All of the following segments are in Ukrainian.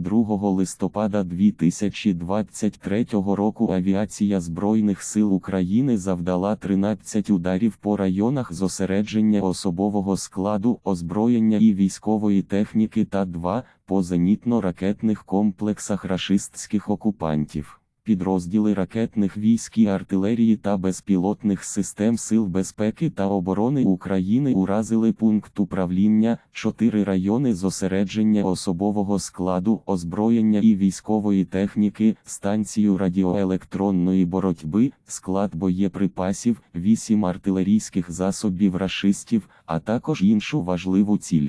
2 листопада 2023 року авіація Збройних сил України завдала 13 ударів по районах зосередження особового складу, озброєння і військової техніки та 2 по зенітно-ракетних комплексах рашистських окупантів. Підрозділи ракетних військ і артилерії та безпілотних систем Сил безпеки та оборони України уразили пункт управління, чотири райони зосередження особового складу, озброєння і військової техніки, станцію радіоелектронної боротьби, склад боєприпасів, вісім артилерійських засобів рашистів, а також іншу важливу ціль.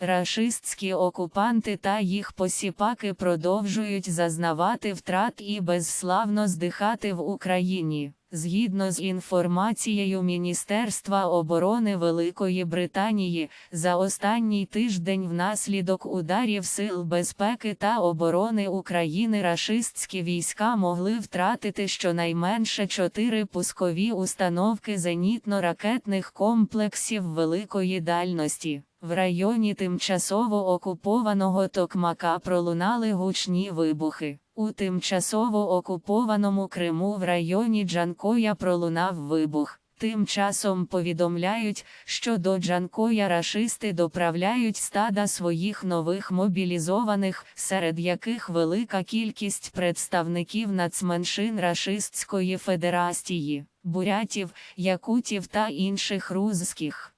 Рашистські окупанти та їх посіпаки продовжують зазнавати втрат і безславно здихати в Україні. Згідно з інформацією Міністерства оборони Великої Британії, за останній тиждень внаслідок ударів Сил безпеки та оборони України рашистські війська могли втратити щонайменше чотири пускові установки зенітно-ракетних комплексів великої дальності. В районі тимчасово окупованого Токмака пролунали гучні вибухи. У тимчасово окупованому Криму в районі Джанкоя пролунав вибух. Тим часом повідомляють, що до Джанкоя рашисти доправляють стада своїх нових мобілізованих, серед яких велика кількість представників нацменшин Рашистської Федерації, бурятів, якутів та інших рузських.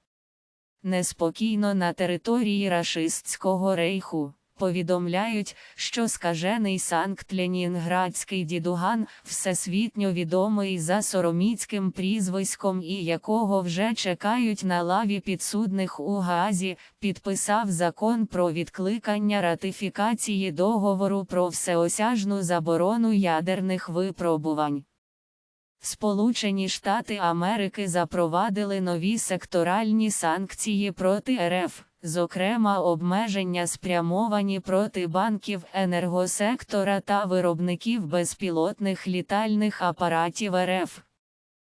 Неспокійно на території рашистського рейху. Повідомляють, що скажений Санкт-Ленінградський дідуган, всесвітньо відомий за сороміцьким прізвиськом і якого вже чекають на лаві підсудних у Гаазі, підписав закон про відкликання ратифікації договору про всеосяжну заборону ядерних випробувань. Сполучені Штати Америки запровадили нові секторальні санкції проти РФ, зокрема обмеження спрямовані проти банків енергосектора та виробників безпілотних літальних апаратів РФ.